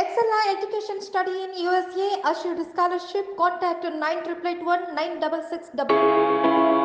Excella Education Study in USA assured scholarship. Contact 9881 966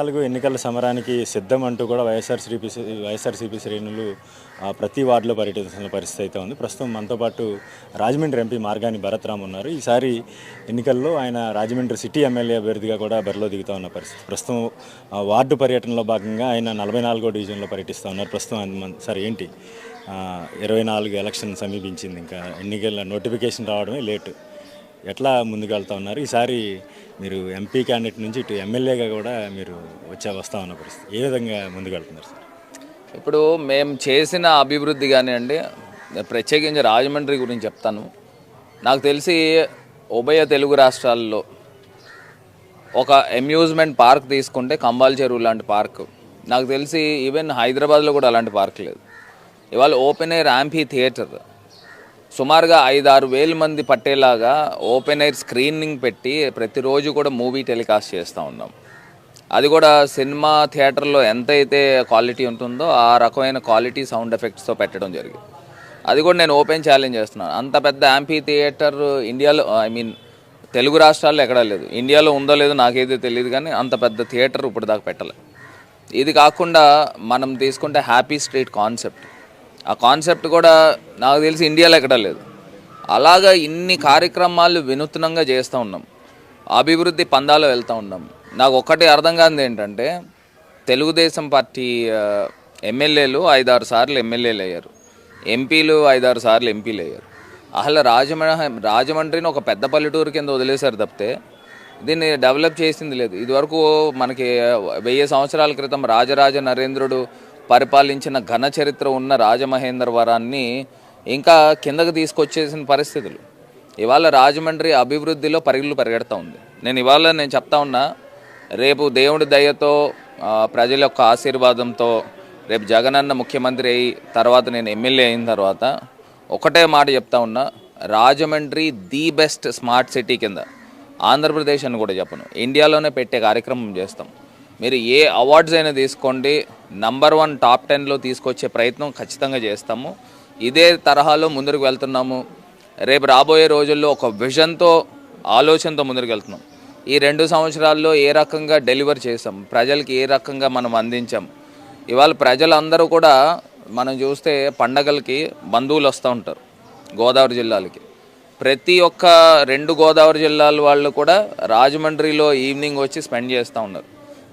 నాలుగు ఎన్నికల సమరానికి సిద్ధం అంటూ కూడా వైఎస్ఆర్సీపీ వైఎస్ఆర్సీపీ శ్రేణులు ప్రతి వార్డులో పర్యటిస్తున్న పరిస్థితి అయితే ఉంది. ప్రస్తుతం మనతో పాటు రాజమండ్రి ఎంపీ మార్గాని భరత్ రామ్ ఉన్నారు. ఈసారి ఎన్నికల్లో ఆయన రాజమండ్రి సిటీ ఎమ్మెల్యే అభ్యర్థిగా కూడా బరిలో దిగుతూ ఉన్న పరిస్థితి. ప్రస్తుతం వార్డు పర్యటనలో భాగంగా ఆయన నలభై నాలుగో డివిజన్లో పర్యటిస్తూ ఉన్నారు. ప్రస్తుతం సార్ ఏంటి? ఇరవై నాలుగు ఎలక్షన్ సమీపించింది. ఇంకా ఎన్నికల నోటిఫికేషన్ రావడమే లేటు. ఎట్లా ముందుకు వెళ్తా ఉన్నారు? ఈసారి మీరు ఎంపీ క్యాండిడేట్ నుంచి ఇటు ఎమ్మెల్యేగా కూడా మీరు వచ్చే వస్తా ఉన్న పరిస్థితి. ఏ విధంగా ముందుకెళ్తున్నారు సార్? ఇప్పుడు మేము చేసిన అభివృద్ధి కానివ్వండి ప్రత్యేకించి రాజమండ్రి గురించి చెప్తాను. నాకు తెలిసి ఉభయ తెలుగు రాష్ట్రాల్లో ఒక అమ్యూజ్మెంట్ పార్క్ తీసుకుంటే కంబాల్ చెరువు లాంటి పార్క్ నాకు తెలిసి ఈవెన్ హైదరాబాద్లో కూడా అలాంటి పార్క్ లేదు. ఇవాళ ఓపెన్ ఎయిర్ యాంఫీ థియేటర్ సుమారుగా ఐదారు వేల మంది పట్టేలాగా ఓపెన్ ఎయిర్ స్క్రీనింగ్ పెట్టి ప్రతిరోజు కూడా మూవీ టెలికాస్ట్ చేస్తూ ఉన్నాం. అది కూడా సినిమా థియేటర్లో ఎంతైతే క్వాలిటీ ఉంటుందో ఆ రకమైన క్వాలిటీ సౌండ్ ఎఫెక్ట్స్తో పెట్టడం జరిగింది. అది కూడా నేను ఓపెన్ ఛాలెంజ్ చేస్తున్నాను. అంత పెద్ద యాంపీ థియేటర్ ఇండియాలో ఐ మీన్ తెలుగు రాష్ట్రాల్లో ఎక్కడా లేదు. ఇండియాలో ఉందో లేదో నాకైతే తెలియదు కానీ అంత పెద్ద థియేటర్ ఇప్పుడు దాకా పెట్టలే. ఇది కాకుండా మనం తీసుకుంటే హ్యాపీ స్ట్రీట్ కాన్సెప్ట్. ఆ కాన్సెప్ట్ కూడా నాకు తెలిసి ఇండియాలో ఎక్కడా లేదు. అలాగా ఇన్ని కార్యక్రమాలు వినూత్నంగా చేస్తూ ఉన్నాం. అభివృద్ధి పందాలో వెళ్తూ ఉన్నాం. నాకు ఒక్కటి అర్థం కాదు ఏంటంటే తెలుగుదేశం పార్టీ ఎమ్మెల్యేలు ఐదారు సార్లు ఎమ్మెల్యేలు అయ్యారు. ఎంపీలు ఐదారు సార్లు ఎంపీలు అయ్యారు. అసలు రాజమండ్రి రాజమండ్రిని ఒక పెద్ద పల్లెటూరు కింద వదిలేశారు తప్పితే దీన్ని డెవలప్ చేసింది లేదు. ఇదివరకు మనకి వెయ్యి సంవత్సరాల క్రితం రాజరాజ నరేంద్రుడు పరిపాలించిన ఘన చరిత్ర ఉన్న రాజమహేంద్రవరాన్ని ఇంకా కిందకు తీసుకొచ్చేసిన పరిస్థితులు. ఇవాళ రాజమండ్రి అభివృద్ధిలో పరుగులు పరిగెడతా ఉంది. నేను ఇవాళ నేను చెప్తా ఉన్నా రేపు దేవుడి దయతో ప్రజల యొక్క ఆశీర్వాదంతో రేపు జగనన్న ముఖ్యమంత్రి అయి తర్వాత నేను ఎమ్మెల్యే అయిన తర్వాత ఒకటే మాట చెప్తా ఉన్నా Rajahmundry the best smart city కింద ఆంధ్రప్రదేశ్ అని కూడా చెప్పను. ఇండియాలోనే పెట్టే కార్యక్రమం చేస్తాం. మీరు ఏ అవార్డ్స్ అయినా తీసుకోండి నంబర్ వన్ టాప్ టెన్లో తీసుకొచ్చే ప్రయత్నం ఖచ్చితంగా చేస్తాము. ఇదే తరహాలో ముందుకు వెళ్తున్నాము. రేపు రాబోయే రోజుల్లో ఒక విజన్తో ఆలోచనతో ముందుకు వెళ్తున్నాం. ఈ రెండు సంవత్సరాల్లో ఏ రకంగా డెలివర్ చేసాం ప్రజలకి ఏ రకంగా మనం అందించాం? ఇవాళ ప్రజలందరూ కూడా మనం చూస్తే పండగలకి బంధువులు వస్తూ ఉంటారు గోదావరి జిల్లాలకి. ప్రతి ఒక్క రెండు గోదావరి జిల్లాల వాళ్ళు కూడా రాజమండ్రిలో ఈవినింగ్ వచ్చి స్పెండ్ చేస్తూ ఉన్నారు.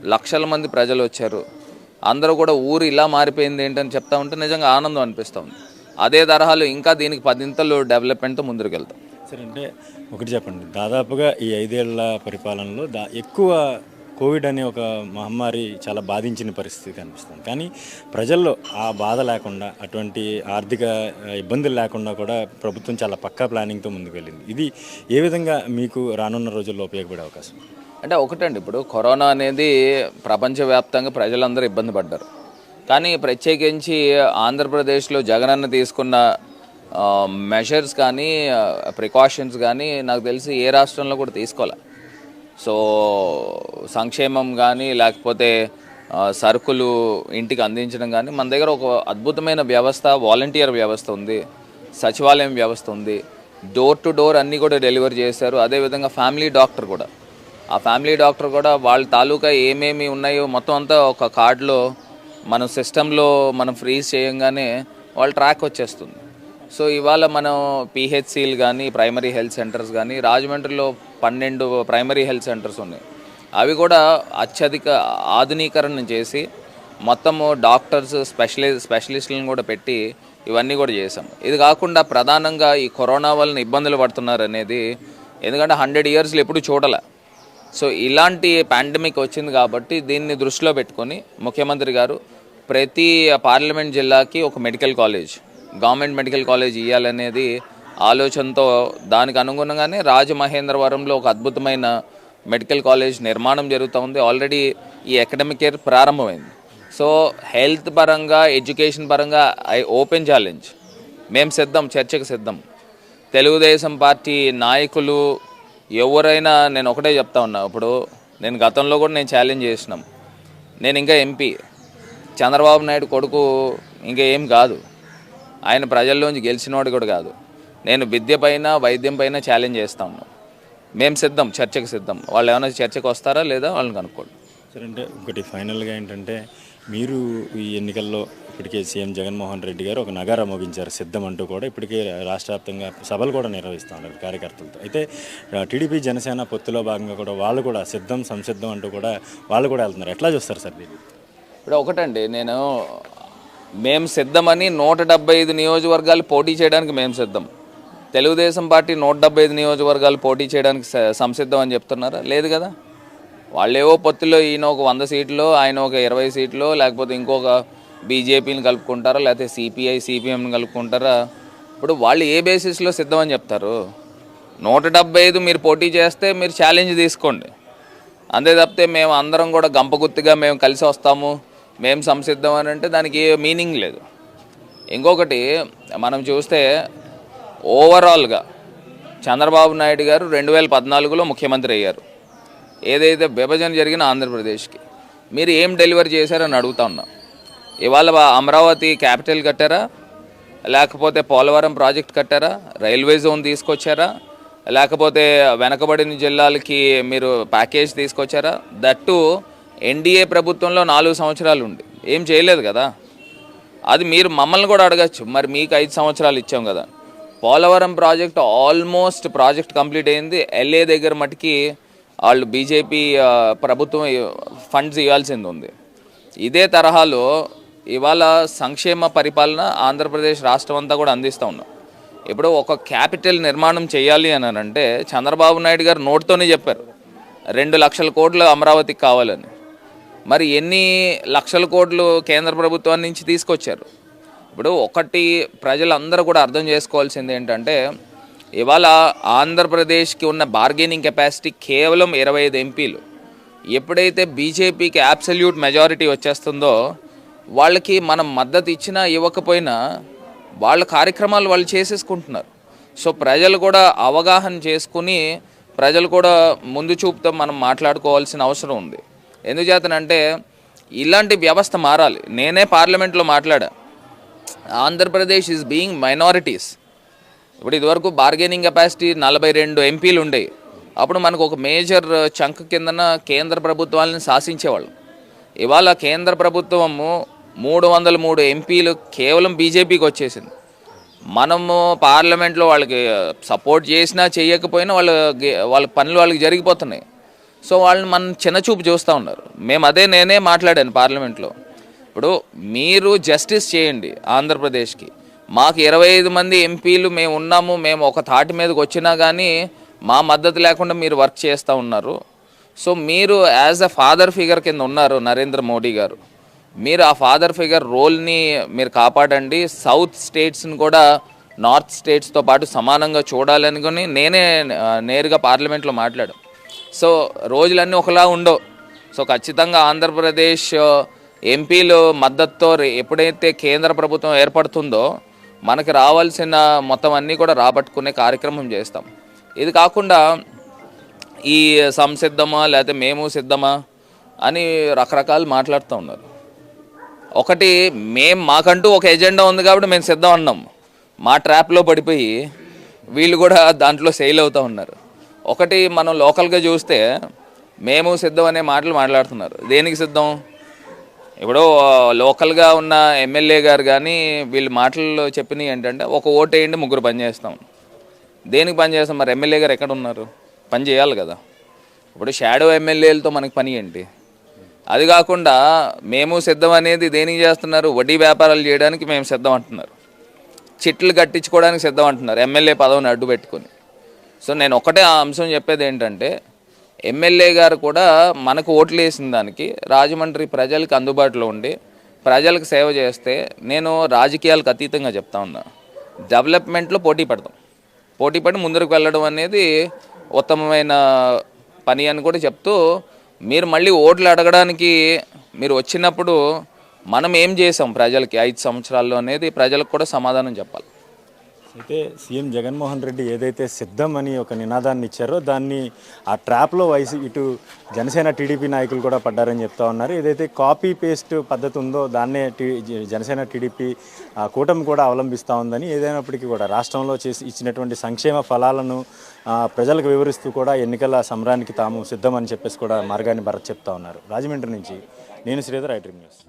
లక్షల మంది ప్రజలు వచ్చారు. అందరూ కూడా ఊరు ఇలా మారిపోయింది ఏంటని చెప్తా ఉంటే నిజంగా ఆనందం అనిపిస్తూ ఉంది. అదే తరహాలో ఇంకా దీనికి పదింతలు డెవలప్మెంట్తో ముందుకు వెళ్తాం సరే అంటే ఒకటి చెప్పండి. దాదాపుగా ఈ ఐదేళ్ళ పరిపాలనలో దా ఎక్కువ కోవిడ్ అనే ఒక మహమ్మారి చాలా బాధించిన పరిస్థితి కనిపిస్తుంది కానీ ప్రజల్లో ఆ బాధ లేకుండా అటువంటి ఆర్థిక ఇబ్బందులు లేకుండా కూడా ప్రభుత్వం చాలా పక్కా ప్లానింగ్తో ముందుకు వెళ్ళింది ఇది ఏ విధంగా మీకు రానున్న రోజుల్లో ఉపయోగపడే అవకాశం? అంటే ఒకటండి ఇప్పుడు కరోనా అనేది ప్రపంచవ్యాప్తంగా ప్రజలందరూ ఇబ్బంది పడ్డారు. కానీ ప్రత్యేకించి ఆంధ్రప్రదేశ్లో జగనన్న తీసుకున్న మెషర్స్ కానీ ప్రికాషన్స్ కానీ నాకు తెలిసి ఏ రాష్ట్రంలో కూడా తీసుకోవాలి సో సంక్షేమం కానీ లేకపోతే సరుకులు ఇంటికి అందించడం కానీ మన దగ్గర ఒక అద్భుతమైన వ్యవస్థ వాలంటీర్ వ్యవస్థ ఉంది సచివాలయం వ్యవస్థ ఉంది డోర్ టు డోర్ అన్నీ కూడా డెలివరీ చేశారు అదేవిధంగా ఫ్యామిలీ డాక్టర్ కూడా. ఆ ఫ్యామిలీ డాక్టర్ కూడా వాళ్ళ తాలూకా ఏమేమి ఉన్నాయో మొత్తం అంతా ఒక కార్డులో మనం సిస్టంలో మనం ఫ్రీజ్ చేయంగానే వాళ్ళ ట్రాక్ వచ్చేస్తుంది. సో ఇవాళ మనం పిహెచ్సిలు కానీ ప్రైమరీ హెల్త్ సెంటర్స్ కానీ రాజమండ్రిలో పన్నెండు ప్రైమరీ హెల్త్ సెంటర్స్ ఉన్నాయి. అవి కూడా అత్యధిక ఆధునీకరణ చేసి మొత్తము డాక్టర్స్ స్పెషలి స్పెషలిస్టులను కూడా పెట్టి ఇవన్నీ కూడా చేసాం ఇది కాకుండా ప్రధానంగా ఈ కరోనా వలన ఇబ్బందులు పడుతున్నారు అనేది ఎందుకంటే హండ్రెడ్ ఇయర్స్లో ఎప్పుడు చూడలే. సో ఇలాంటి పాండమిక్ వచ్చింది కాబట్టి దీన్ని దృష్టిలో పెట్టుకొని ముఖ్యమంత్రి గారు ప్రతి పార్లమెంట్ జిల్లాకి ఒక medical college government medical college ఇవ్వాలనేది ఆలోచనతో దానికి అనుగుణంగానే రాజమహేంద్రవరంలో ఒక అద్భుతమైన మెడికల్ కాలేజ్ నిర్మాణం జరుగుతూ ఉంది. ఆల్రెడీ ఈ అకాడమిక్ ఇయర్ ప్రారంభమైంది. సో హెల్త్ పరంగా ఎడ్యుకేషన్ పరంగా ఐ ఓపెన్ ఛాలెంజ్ మేము సిద్ధం చర్చకు సిద్ధం. తెలుగుదేశం పార్టీ నాయకులు ఎవరైనా నేను ఒకటే చెప్తా ఉన్నా. ఇప్పుడు నేను గతంలో కూడా నేను ఛాలెంజ్ చేసినాం. నేను ఇంకా ఎంపీ చంద్రబాబు నాయుడు కొడుకు ఇంకా ఏం కాదు. ఆయన ప్రజల్లోంచి గెలిచినవాడు కూడా కాదు. నేను విద్య పైన వైద్యం పైన ఛాలెంజ్ చేస్తా ఉన్నాం. మేము సిద్ధం చర్చకు సిద్ధం. వాళ్ళు ఏమైనా చర్చకు వస్తారా లేదా వాళ్ళని కనుక్కోండి. సరే అంటే ఒకటి ఫైనల్గా ఏంటంటే మీరు ఈ ఎన్నికల్లో ఇప్పటికే సీఎం జగన్మోహన్ రెడ్డి గారు ఒక నగారా మోగించారు సిద్ధం అంటూ కూడా ఇప్పటికే రాష్ట్ర వ్యాప్తంగా సభలు కూడా నిర్వహిస్తూ ఉన్నారు కార్యకర్తలతో. అయితే టీడీపీ జనసేన పొత్తులో భాగంగా కూడా వాళ్ళు కూడా సిద్ధం సంసిద్ధం అంటూ కూడా వాళ్ళు కూడా వెళ్తున్నారు. ఎట్లా చూస్తారు సార్ దీన్ని? ఇప్పుడు ఒకటండి నేను మేము సిద్ధమని నూట డెబ్బై ఐదు నియోజకవర్గాలు పోటీ చేయడానికి మేము సిద్ధం. తెలుగుదేశం పార్టీ నూట డెబ్బై ఐదు నియోజకవర్గాలు పోటీ చేయడానికి స- సంసిద్ధం అని చెప్తున్నారా? లేదు కదా? వాళ్ళేవో పొత్తులో ఈయన ఒక వంద సీట్లు ఆయన ఒక ఇరవై సీట్లు లేకపోతే ఇంకొక బీజేపీని కలుపుకుంటారా లేకపోతే సిపిఐ సిపిఎంని కలుపుకుంటారా? ఇప్పుడు వాళ్ళు ఏ బేసిస్లో సిద్ధం అని చెప్తారు? నూట డెబ్బై ఐదు మీరు పోటీ చేస్తే మీరు ఛాలెంజ్ తీసుకోండి. అంతే తప్పితే మేము అందరం కూడా గంపగుత్తిగా మేము కలిసి వస్తాము మేము సంసిద్ధం అని అంటే దానికి ఏ మీనింగ్ లేదు. ఇంకొకటి మనం చూస్తే ఓవరాల్గా చంద్రబాబు నాయుడు గారు రెండు వేల పద్నాలుగులో ముఖ్యమంత్రి అయ్యారు. ఏదైతే విభజన జరిగిన ఆంధ్రప్రదేశ్కి. మీరు ఏం డెలివరీ చేశారని అడుగుతా ఉన్నా. ఇవాళ అమరావతి క్యాపిటల్ కట్టారా? లేకపోతే పోలవరం ప్రాజెక్ట్ కట్టారా? రైల్వే జోన్ తీసుకొచ్చారా? లేకపోతే వెనకబడిన జిల్లాలకి మీరు ప్యాకేజ్ తీసుకొచ్చారా? దట్టు ఎన్డీఏ ప్రభుత్వంలో నాలుగు సంవత్సరాలు ఉంది. ఏం చేయలేదు కదా? అది మీరు మమ్మల్ని కూడా అడగచ్చు. మరి మీకు ఐదు సంవత్సరాలు ఇచ్చాం కదా. Polavaram project almost project complete అయింది. ఎల్ఏ దగ్గర మటుకి వాళ్ళు బీజేపీ ప్రభుత్వం ఫండ్స్ ఇవ్వాల్సింది ఉంది. ఇదే తరహాలో ఇవాళ సంక్షేమ పరిపాలన ఆంధ్రప్రదేశ్ రాష్ట్రం అంతా కూడా అందిస్తూ ఉన్నాం. ఇప్పుడు ఒక క్యాపిటల్ నిర్మాణం చేయాలి అని అంటే చంద్రబాబు నాయుడు గారు నోటితోనే చెప్పారు. రెండు లక్షల కోట్లు అమరావతికి కావాలని. మరి ఎన్ని లక్షల కోట్లు కేంద్ర ప్రభుత్వం నుంచి తీసుకొచ్చారు? ఇప్పుడు ఒకటి ప్రజలందరూ కూడా అర్థం చేసుకోవాల్సింది ఏంటంటే ఇవాళ ఆంధ్రప్రదేశ్కి ఉన్న బార్గెనింగ్ కెపాసిటీ కేవలం ఇరవై ఐదు ఎంపీలు. ఎప్పుడైతే బీజేపీకి అబ్సల్యూట్ మెజారిటీ వచ్చేస్తుందో వాళ్ళకి మనం మద్దతు ఇచ్చినా ఇవ్వకపోయినా వాళ్ళ కార్యక్రమాలు వాళ్ళు చేసేసుకుంటున్నారు. సో ప్రజలు కూడా అవగాహన చేసుకుని ప్రజలు కూడా ముందు చూపుతో మనం మాట్లాడుకోవాల్సిన అవసరం ఉంది. ఎందుచేతనంటే ఇలాంటి వ్యవస్థ మారాలి. నేనే పార్లమెంట్లో మాట్లాడా. ఆంధ్రప్రదేశ్ ఈజ్ బీయింగ్ మైనారిటీస్ ఇప్పుడు ఇదివరకు బార్గెనింగ్ కెపాసిటీ నలభై రెండు ఎంపీలు ఉండేవి అప్పుడు మనకు ఒక మేజర్ చంక్ కిందన కేంద్ర ప్రభుత్వాలను శాసించేవాళ్ళు. ఇవాళ కేంద్ర ప్రభుత్వము మూడు వందల మూడు ఎంపీలు కేవలం బీజేపీకి వచ్చేసింది. మనము పార్లమెంట్లో వాళ్ళకి సపోర్ట్ చేసినా చేయకపోయినా వాళ్ళ వాళ్ళ పనులు వాళ్ళకి జరిగిపోతున్నాయి. సో వాళ్ళని మనం చిన్న చూపు చూస్తూ ఉన్నారు. మేము అదే నేనే మాట్లాడాను పార్లమెంట్లో. ఇప్పుడు మీరు జస్టిస్ చేయండి ఆంధ్రప్రదేశ్కి. మాకు ఇరవై ఐదు మంది ఎంపీలు మేము ఉన్నాము మేము ఒక తాటి మీదకి వచ్చినా కానీ మా మద్దతు లేకుండా మీరు వర్క్ చేస్తూ ఉన్నారు. సో మీరు యాజ్ అ ఫాదర్ ఫిగర్ కింద ఉన్నారు నరేంద్ర మోడీ గారు. మీరు ఆ ఫాదర్ ఫిగర్ రోల్ని మీరు కాపాడండి. సౌత్ స్టేట్స్ని కూడా నార్త్ స్టేట్స్తో పాటు సమానంగా చూడాలనుకుని నేనే నేరుగా పార్లమెంట్లో మాట్లాడు సో రోజులన్నీ ఒకలా ఉండవు. సో ఖచ్చితంగా ఆంధ్రప్రదేశ్ ఎంపీలు మద్దతుతో రే- ఎప్పుడైతే కేంద్ర ప్రభుత్వం ఏర్పడుతుందో మనకి రావాల్సిన మొత్తం అన్నీ కూడా రాబట్టుకునే కార్యక్రమం చేస్తాం. ఇది కాకుండా ఈ సంసిద్ధమా లేకపోతే మేము సిద్ధమా అని రకరకాలు మాట్లాడుతూ ఉన్నారు. ఒకటి మేము మాకంటూ ఒక ఎజెండా ఉంది కాబట్టి మేము సిద్ధం అన్నాం. మా ట్రాప్లో పడిపోయి వీళ్ళు కూడా దాంట్లో సెయిల్ అవుతూ ఉన్నారు. ఒకటి మనం లోకల్గా చూస్తే మేము సిద్ధం అనే మాటలు మాట్లాడుతున్నారు. దేనికి సిద్ధం? ఇప్పుడు లోకల్గా ఉన్న ఎమ్మెల్యే గారు కానీ వీళ్ళు మాటల్లో చెప్పినవి ఏంటంటే ఒక ఓటు వేయండి ముగ్గురు పని చేస్తాం. దేనికి పని చేస్తాం? మరి ఎమ్మెల్యే గారు ఎక్కడ ఉన్నారు? పని చేయాలి కదా. ఇప్పుడు షాడో ఎమ్మెల్యేలతో మనకి పని ఏంటి? అది కాకుండా మేము సిద్ధం అనేది దేనికి చేస్తున్నారు? వడ్డీ వ్యాపారాలు చేయడానికి మేము సిద్ధం అంటున్నారు. చిట్లు కట్టించుకోవడానికి సిద్ధం అంటున్నారు ఎమ్మెల్యే పదవిని అడ్డు పెట్టుకొని సో నేను ఒకటే ఆ అంశం చెప్పేది ఏంటంటే ఎమ్మెల్యే గారు కూడా మనకు ఓట్లు వేసిన దానికి రాజమండ్రి ప్రజలకు అందుబాటులో ఉండి ప్రజలకు సేవ చేస్తే నేను రాజకీయాలకు అతీతంగా చెప్తా ఉన్నా. డెవలప్మెంట్లో పోటీ పడతాం. పోటీ పడి ముందరకు వెళ్ళడం అనేది ఉత్తమమైన పని అని కూడా చెప్తూ మీరు మళ్ళీ ఓట్లు అడగడానికి మీరు వచ్చినప్పుడు మనం ఏం చేసాం ప్రజలకి? ఐదు సంవత్సరాల్లో అనేది ప్రజలకు కూడా సమాధానం చెప్పాలి. అయితే సీఎం జగన్మోహన్ రెడ్డి ఏదైతే సిద్ధం అని ఒక నినాదాన్ని ఇచ్చారో దాన్ని ఆ ట్రాప్లో వైసీ ఇటు జనసేన టీడీపీ నాయకులు కూడా పడ్డారని చెప్తా ఉన్నారు. ఏదైతే కాపీ పేస్ట్ పద్ధతి ఉందో దాన్నే జనసేన టీడీపీ ఆ, కూటమి కూడా అవలంబిస్తూ ఉందని ఏదైనప్పటికీ కూడా రాష్ట్రంలో చేసి ఇచ్చినటువంటి సంక్షేమ ఫలాలను ప్రజలకు వివరిస్తూ కూడా ఎన్నికల సమరానికి తాము సిద్ధమని చెప్పేసి కూడా మార్గాన్ని భరత్ చెప్తా ఉన్నారు. రాజమండ్రి నుంచి నేను శ్రీధర్ ఐట్రీ న్యూస్.